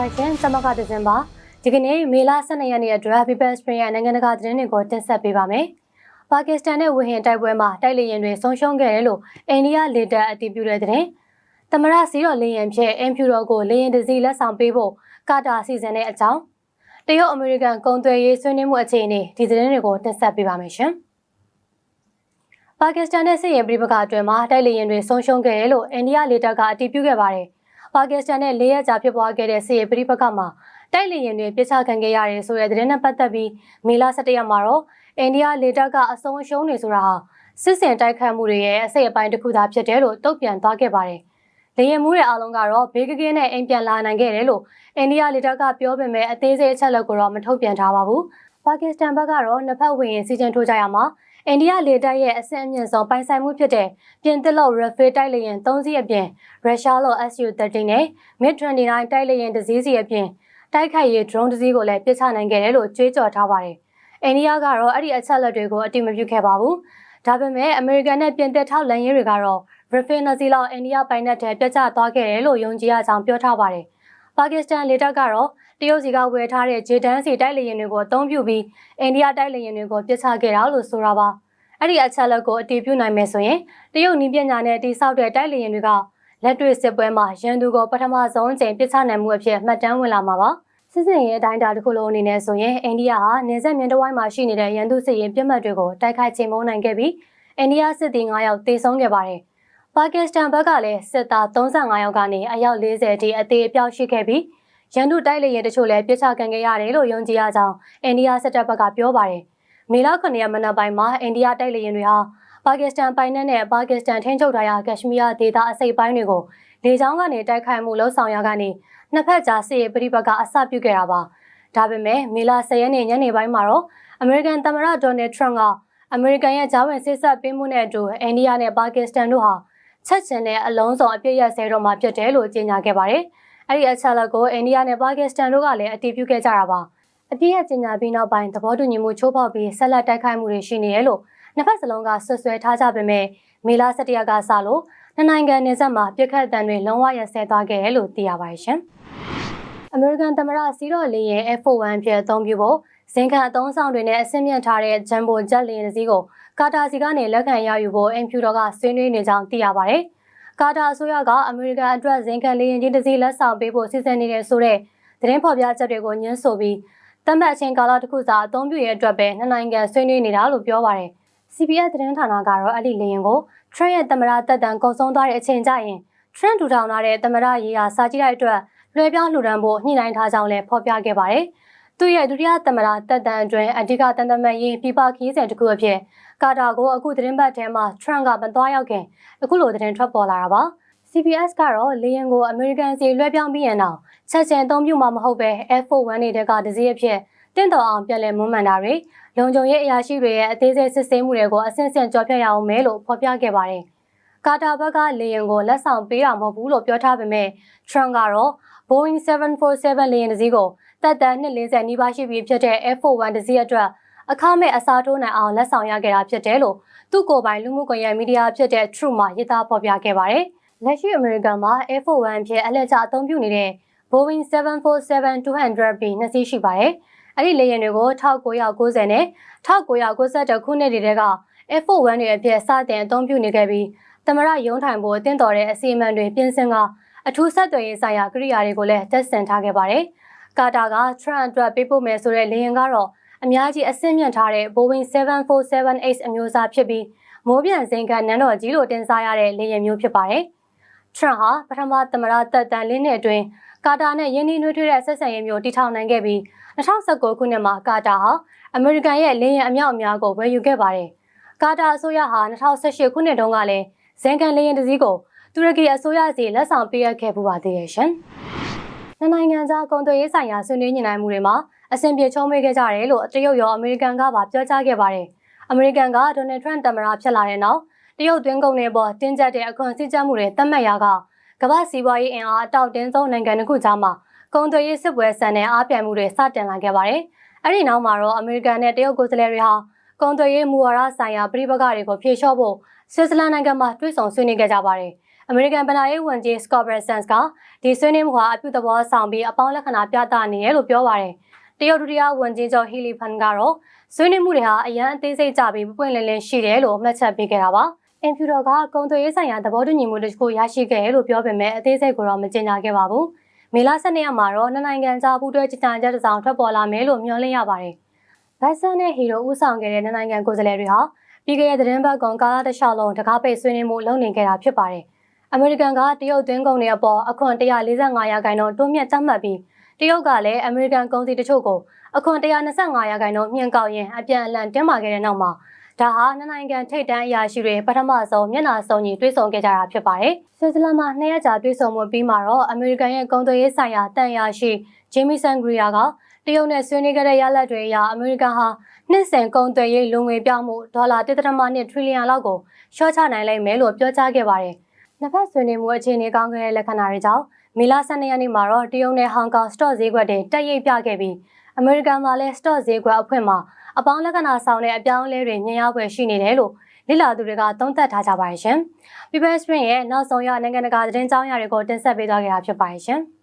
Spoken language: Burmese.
ပါရှင်စမကဒဇင်ပါဒီကနေ့မေလ12ရက်နေ့အတွက် People Spring ရဲ့နိုင်ငံတကာသတင်းတွေကိုတင်ဆက်ပေးပါမယ်။ပါကစ္စတန်နဲ့ဝေဟင်တိုက်ပွဲမှာတိုက်လေယာဉ်တွေဆုံးရှုံးခဲ့တယ်လို့အိန္ဒိယလေတပ်အတည်ပြုတဲ့သတင်း။သမရစီတော်လေယာဉ်ဖြင့်အင်ဖြူတော်ကိုလေယာဉ်တစ်စီးလက်ဆောင်ပေးဖို့ကာတာစီစဉ်တဲ့အကြောင်းတရုတ်အမေရိကန်ကုန်သွယ်ရေးဆွေးနွေးမှုအခြေအနေဒီသတင်းတွေကိုတင်ဆက်ပေးပါမယ်ရှင်။ပါကစ္စတန်နဲ့စစ်ရေးပြည်ပကအတွင်းမှာတိုက်လေယာဉ်တွေဆုံးရှုံးခဲ့တယ်လို့အိန္ဒိယလေတပ်ကအတည်ပြုခဲ့ပါတယ်။ ပါကစ္စတန်နဲ့၄ရက်ကြာဖြစ်ပွားခဲ့တဲ့စစ်ရေးပြည်ပကမှာတိုက်လေယာဉ်တွေပြစ်ချခံခဲ့ရတယ်ဆိုတဲ့သတင်းနဲ့ပတ်သက်ပြီးမေလ17ရက်မှာတော့အိန္ဒိယလေတပ်ကအဆုံးအရှုံးနေဆိုတာဟာစစ်စင်တိုက်ခတ်မှုတွေရဲ့အစိတ်အပိုင်းတစ်ခုသာဖြစ်တယ်လို့တုံ့ပြန်သွားခဲ့ပါတယ်။လေယာဉ်မှုတွေအားလုံးကတော့ဘေးကကင်းနဲ့အိမ်ပြန်လာနိုင်ခဲ့တယ်လို့အိန္ဒိယလေတပ်ကပြောပေမဲ့အသေးစိတ်အချက်လက်ကိုတော့မထုတ်ပြန်ထားပါဘူး။ပါကစ္စတန်ဘက်ကတော့နှစ်ဖက်ဝင်ရင်စီစဉ်ထိုးကြရမှာ အိန္ဒိယလေတပ်ရဲ့အဆင့်အမြင့်ဆုံးပိုင်ဆိုင်မှုဖြစ်တဲ့ပြင်သစ်လို့ Rafale တိုက်လေယာဉ်၃စီးအပြင်ရုရှားလို့ Su-30 နဲ့ MiG-29 တိုက်လေယာဉ်တစ်စီးစီအပြင်တိုက်ခိုက်ရေး drone တစ်စီးကိုလည်းပစ်ချနိုင်ခဲ့တယ်လို့ကြွေးကြော်ထားပါတယ်။အိန္ဒိယကတော့အဲ့ဒီအချက်လက်တွေကိုအတိမပြုခဲ့ပါဘူး။ဒါပေမဲ့အမေရိကန်နဲ့ပြင်သစ်ထောက်လန်ရေးတွေကတော့ Rafale နှစ်စီးလောက်အိန္ဒိယပိုင်နက်ထဲပြတ်ကျသွားခဲ့တယ်လို့ယုံကြည်ရကြောင်းပြောထားပါတယ်။ပါကစ္စတန်လေတပ်ကတော့ တရုတ်စီကဝယ်ထားတဲ့ဂျေတန်းစီတိုက်လေယာဉ်တွေကိုအသုံးပြုပြီးအိန္ဒိယတိုက်လေယာဉ်တွေကိုပစ်ချခဲ့တာလို့ဆိုတာပါ။အဲ့ဒီအချက်လက်ကိုအတည်ပြုနိုင်မယ်ဆိုရင်တရုတ်နည်းပညာနဲ့တိစောက်တဲ့တိုက်လေယာဉ်တွေကလက်တွေ့စစ်ပွဲမှာရန်သူကိုပထမဆုံးအကြိမ်ပစ်ချနိုင်မှုအဖြစ်မှတ်တမ်းဝင်လာမှာပါစစ်စင်ရဲ့အတိုင်းအတာတစ်ခုလုံးအနေနဲ့ဆိုရင်အိန္ဒိယဟာနေဆက်မြင်းတဝိုင်းမှာရှိနေတဲ့ရန်သူစစ်ရင်ပြစ်မှတ်တွေကိုတိုက်ခိုက်ချိန်မုံနိုင်ခဲ့ပြီးအိန္ဒိယစစ်သည်9ယောက်သေဆုံးခဲ့ပါတယ်ပါကစ္စတန်ဘက်ကလည်းစစ်သား35ယောက်ကနေအယောက်40အထိအသေးအပြောက်ရှိခဲ့ပြီး ရန်သူတိုက်လေရင်တချို့လည်းပြစ်ချခံခဲ့ရတယ်လို့ယုံကြည်ရကြောင်းအိန္ဒိယစစ်တပ်ဘက်ကပြောပါတယ်မေလ9ရက်မနက်ပိုင်းမှာအိန္ဒိယတိုက်လေရင်တွေဟာပါကစ္စတန်ပိုင်နက်နဲ့ပါကစ္စတန်ထိန်းချုပ်ထားရာကက်ရှမီးယားဒေသအစိပ်ပိုင်းတွေကိုလေကြောင်းကနေတိုက်ခိုက်မှုလှုပ်ဆောင်ရာကနေနှစ်ဖက်ကြားစစ်ရေးပဋိပက္ခအစပြုခဲ့တာပါဒါပေမဲ့မေလ10ရက်နေ့ညနေပိုင်းမှာတော့အမေရိကန်သမ္မတဒေါ်နယ်ထရန့်ကအမေရိကန်ရဲ့ဂျာဝင်စစ်ဆက်ပေးမှုနဲ့အတူအိန္ဒိယနဲ့ပါကစ္စတန်တို့ဟာချက်ချင်းနဲ့အလုံးစုံအပြည့်ရဆဲတော့မှာဖြစ်တယ်လို့ကြေညာခဲ့ပါတယ် အဲ့ဒီအချက်လက်ကိုအိန္ဒိယနဲ့ပါကစ္စတန်တို့ကလည်းအတည်ပြုခဲ့ကြတာပါအပြည့်ရကြေညာပြီးနောက်ပိုင်းသဘောတူညီမှုချိုးဖောက်ပြီးဆက်လက်တိုက်ခိုက်မှုတွေရှိနေတယ်လို့နှစ်ဖက်စလုံးကဆွဆွဲထားကြပေမဲ့မေလ17ရက်ကစလို့နှစ်နိုင်ငံနယ်စပ်မှာပြစ်ခတ်တံတွေလုံးဝရဆဲသွားခဲ့တယ်လို့သိရပါတယ်ရှင်။အမေရိကန်သမ္မတစီးတော်လေးရဲ့ F1 ဖြစ်အသုံးပြုဖို့ဇင်ခံအသုံးဆောင်တွေနဲ့အဆင့်မြင့်ထားတဲ့ဂျမ်ဘိုဂျက်လင်းတစ်စီးကိုကာတာစီကနေလက်ခံရယူဖို့အင်ဖြူတော်ကဆွေးနွေးနေကြောင်းသိရပါတယ်။ ကာတာအစိုးရကအမေရိကန်အတွက်ဇင်ခံလေယာဉ်ကြီးတစ်စီးလက်ဆောင်ပေးဖို့စီစဉ်နေတဲ့ဆိုတဲ့သတင်းဖော်ပြချက်တွေကိုညှင်းဆိုပြီးတမတ်အချင်းကာလတစ်ခုစာအသုံးပြုရတဲ့အတွက်ပဲနှစ်နိုင်ငံဆွေးနွေးနေတာလို့ပြောပါတယ်။ CBS သတင်းဌာနကတော့အဲ့ဒီလေယာဉ်ကို Trump ရဲ့သမ္မတတက်တန်ကုန်ဆုံးသွားတဲ့အချိန်ကျရင် Trump ထူထောင်ထားတဲ့သမ္မတရေးရာစာကြည့်တဲ့အတွက်လွှဲပြောင်းလှူဒန်းဖို့ညှိနှိုင်းထားကြောင်းလည်းဖော်ပြခဲ့ပါတယ်။ သူရဲ့ဒုတိယသမ္မတတက်တန်အတွင်းအဓိကတန်တမန်ရေးပြပခီးစဉ်တစ်ခုအဖြစ်ကာတာကိုအခုသတင်းပတ်ထဲမှာ Trump ကမသွားရောက်ခင်အခုလိုသတင်းထွက်ပေါ်လာတာပါ။ CBS ကတော့လေယာဉ်ကိုအမေရိကန်စီလွှဲပြောင်းပြီးရင်တော့ချက်ချင်းအသုံးပြုမှာမဟုတ်ပဲ F41 တွေကတစည်းအဖြစ်တင့်တော်အောင်ပြန်လည်မွမ်းမံတာတွေလုံခြုံရေးအရာရှိတွေရဲ့အသေးစိတ်စစ်ဆေးမှုတွေကိုအဆင့်ဆင့်ကြော်ဖြတ်ရအောင်မယ်လို့ဖော်ပြခဲ့ပါတယ်။ကာတာဘက်ကလေယာဉ်ကိုလက်ဆောင်ပေးတာမဟုတ်ဘူးလို့ပြောထားပေမဲ့ Trump ကတော့ Boeing 747လေယာဉ်တစ်စီးကိုတက်တန်240နီးပါးရှိပြီဖြစ်တဲ့ F41 တစ်စီးအတွက်အခမဲ့အစားထိုးနိုင်အောင်လက်ဆောင်ရခဲ့တာဖြစ်တယ်လို့သူ့ကိုယ်ပိုင်လူမှုကွန်ရက်မီဒီယာဖြစ်တဲ့ True မှာရေးသားဖော်ပြခဲ့ပါတယ်။လက်ရှိအမေရိကန်မှာ F41 ဖြစ်အလှည့်ကျအသုံးပြုနေတဲ့ Boeing 747-200B နှစ်စီးရှိပါတယ်။အဲ့ဒီလေယာဉ်တွေကို1990နဲ့1992ခုနှစ်တွေက F41 တွေအဖြစ်စတင်အသုံးပြုနေခဲ့ပြီးသမရရုံးထိုင်ဖို့အသင့်တော်တဲ့အစီအမံတွေပြင်ဆင်က အထူးဆက်သွယ်ရေးဆိုင်ရာကိရိယာတွေကိုလည်းတက်ဆင်ထားခဲ့ပါတယ်။ကာတာက Trump အတွက်ပေးပို့မယ်ဆိုတဲ့လေယာဉ်ကတော့အများကြီးအဆင့်မြင့်ထားတဲ့ Boeing 747-8အမျိုးအစားဖြစ်ပြီးမိုးပြန်စင်ကန်နန်းတော်ကြီးလိုတင်စားရတဲ့လေယာဉ်မျိုးဖြစ်ပါတယ်။ Trump ဟာပထမသမရသက်တမ်းလေးနှစ်အတွင်းကာတာနဲ့ယင်းနှီးနှွေးထွေးတဲ့ဆက်ဆံရေးမျိုးတည်ထောင်နိုင်ခဲ့ပြီး2019ခုနှစ်မှာကာတာဟာအမေရိကန်ရဲ့လေယာဉ်အမြောက်အများကိုဝယ်ယူခဲ့ပါတယ်။ကာတာအစိုးရဟာ2018ခုနှစ်တုန်းကလည်းဇန်ကန်လေယာဉ်တစ်စီးကို တူရကီအစိုးရစီလက်ဆောင်ပေးအပ်ခဲ့ပူပါသေးရဲ့ရှင်။နှစ်နိုင်ငံကြားကုန်သွယ်ရေးဆိုင်ရာဆွေးနွေးညှိနှိုင်းမှုတွေမှာအဆင်ပြေချုံးမေးခဲ့ကြတယ်လို့တရုတ်ရောအမေရိကန်ကပါပြောကြားခဲ့ပါတယ်။အမေရိကန်ကဒေါ်နယ်ထရန့်သမ္မတဖြစ်လာတဲ့နောက်တရုတ်သွင်းကုန်တွေပေါ်တင်းကျပ်တဲ့အခွန်စည်းကြပ်မှုတွေသတ်မှတ်ရာကကမ္ဘာစီးပွားရေးအင်အားအတောက်တင်းဆုံးနိုင်ငံတစ်ခုကြားမှာကုန်သွယ်ရေးစစ်ပွဲဆန်တဲ့အားပြိုင်မှုတွေစတင်လာခဲ့ပါတယ်။အဲ့ဒီနောက်မှာတော့အမေရိကန်နဲ့တရုတ်ကိုယ်စားလှယ်တွေဟာကုန်သွယ်ရေးမူဝါဒဆိုင်ရာပြည်ပကတွေကိုဖြေလျှော့ဖို့ဆွစ်ဇာလန်နိုင်ငံမှာတွေ့ဆုံဆွေးနွေးခဲ့ကြပါတယ်။ အမေရိကန်ဗဏာရေးဝန်ကြီး Scott Bessent ကဒီဆွေးနွေးမှုဟာအပြုသဘောဆောင်ပြီးအပေါင်းလက္ခဏာပြသနေတယ်လို့ပြောပါတယ်။တရုတ်ဒုတိယဝန်ကြီးချုပ်ဟီလီဖန်ကတော့ဆွေးနွေးမှုတွေဟာအရန်အသေးစိတ်ကြပြီးပွပွင့်လင်းလင်းရှိတယ်လို့မှတ်ချက်ပေးခဲ့တာပါ။အင်ဖြူတော်ကကုံသွေးရေးဆိုင်ရာသဘောတူညီမှုတစ်ခုရရှိခဲ့တယ်လို့ပြောပေမဲ့အသေးစိတ်ကိုတော့မကြေညာခဲ့ပါဘူး။မေလ12ရက်မှာတော့နှစ်နိုင်ငံကြားပူးတွဲကြေညာချက်တစ်စောင်ထွက်ပေါ်လာမယ်လို့မျှော်လင့်ရပါတယ်။ဘတ်ဆန်နဲ့ဟီရိုဦးဆောင်ခဲ့တဲ့နှစ်နိုင်ငံကိုယ်စားလှယ်တွေဟာပြီးခဲ့တဲ့သတင်းပတ်ကောင်ကားတစ်လျှောက်လုံးတကားပိတ်ဆွေးနွေးမှုလုပ်နေခဲ့တာဖြစ်ပါတယ်။ အမေရိကန်ကတရုတ်သွင်းကုန်တွေအပေါ်အခွန်145ရာခိုင်နှုန်းတိုးမြင့်သတ်မှတ်ပြီးတရုတ်ကလည်းအမေရိကန်ကုန်စည်တချို့ကိုအခွန်125ရာခိုင်နှုန်းမြင့်ကောက်ရင်အပြန်အလှန်တင်းမာခဲ့တဲ့နောက်မှာဒါဟာနှစ်နိုင်ငံထိပ်တန်းအရာရှိတွေပထမဆုံးမျက်နှာစုံညီတွေ့ဆုံခဲ့ကြတာဖြစ်ပါတယ်။ဆွစ်ဇာလန်မှာနှစ်ရက်ကြာတွေ့ဆုံမှုပြီးမှာတော့အမေရိကန်ရဲ့ကုန်သွယ်ရေးဆိုင်ရာတန်ရာရှိဂျေမီဆန်ဂရီယာကတရုတ်နဲ့ဆွေးနွေးခဲ့တဲ့ရလဒ်တွေအရအမေရိကန်ဟာနှစ်စဉ်ကုန်သွယ်ရေးလုံငွေပြောင်းမှုဒေါ်လာ1.2ထရီလီယံလောက်ကိုရှော့ချနိုင်လိမ့်မယ်လို့ပြောကြားခဲ့ပါတယ်။ နှစ်ဖက်ဆွေးနွေးမှုအခြေအနေကောင်းခဲ့တဲ့လက္ခဏာတွေကြောင့်မေလ12ရက်နေ့မှာတော့တရုတ်နဲ့ဟောင်ကောင်စတော့ဈေးကွက်တွေတက်ရိပ်ပြခဲ့ပြီးအမေရိကန်မှာလည်းစတော့ဈေးကွက်အဖွင့်မှာအပေါင်းလက္ခဏာဆောင်တဲ့အပြောင်းအလဲတွေမြင်ရဖွယ်ရှိနေတယ်လို့လေ့လာသူတွေကသုံးသပ်ထားကြပါတယ်ရှင်။ People Spring ရဲ့နောက်ဆုံးရနိုင်ငံတကာသတင်းကြောင်းရာတွေကိုတင်ဆက်ပေးသွားကြတာဖြစ်ပါတယ်ရှင်။